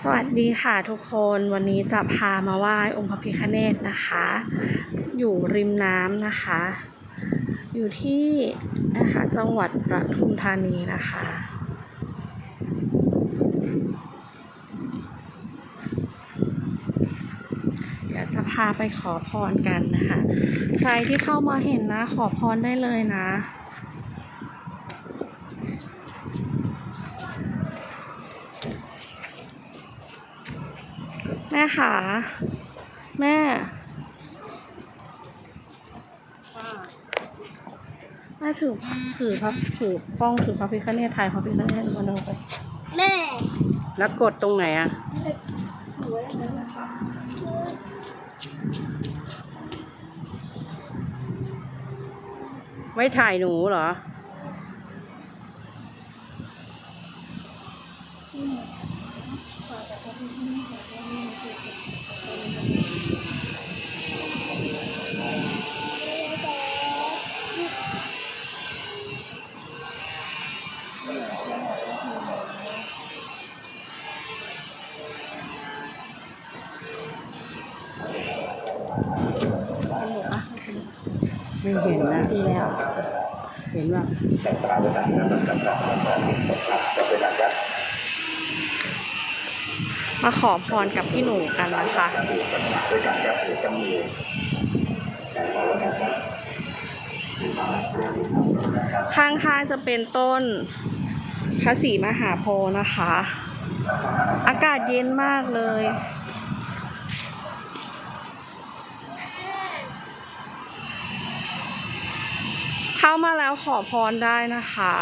สวัสดีค่ะทุกคนวันนี้จะพามาไหว้องค์พระพิฆเนศนะคะ อยู่ริมน้ำนะคะ อยู่ที่นะคะจังหวัดปทุมธานีนะคะ เดี๋ยวจะพาไปขอพรกันนะคะ ใครที่เข้ามาเห็นนะขอพรได้เลยนะ ม่ขาแม่ แม่ถือถือพระถือกล้องถือพระพิฆเนศถ่ายพระพิฆเนศมาดูไปแม่แล้วกดตรงไหนอะถือไว้อย่างนั้นนะคะไว้ถ่ายหนูเหรอ ไม่เห็นนะดีแล้ว เห็นว่ามาขอพรกับพี่หนูกันนะคะข้างๆจะเป็นต้นพระศรีมหาโพธิ์นะคะ อากาศเย็นมากเลย เข้ามาแล้วขอพรได้นะคะแ